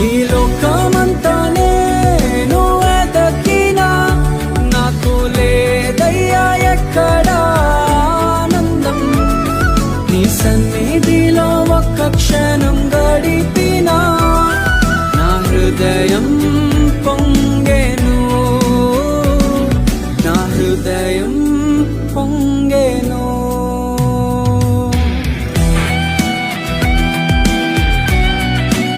ఈ లోకమంతా నేను ఎదకినా నాకు లేదయ్యా ఎక్కడా ఆనందం. నీ సన్నిధిలో ఒక్క క్షణం పొంగేను. నా హృదయం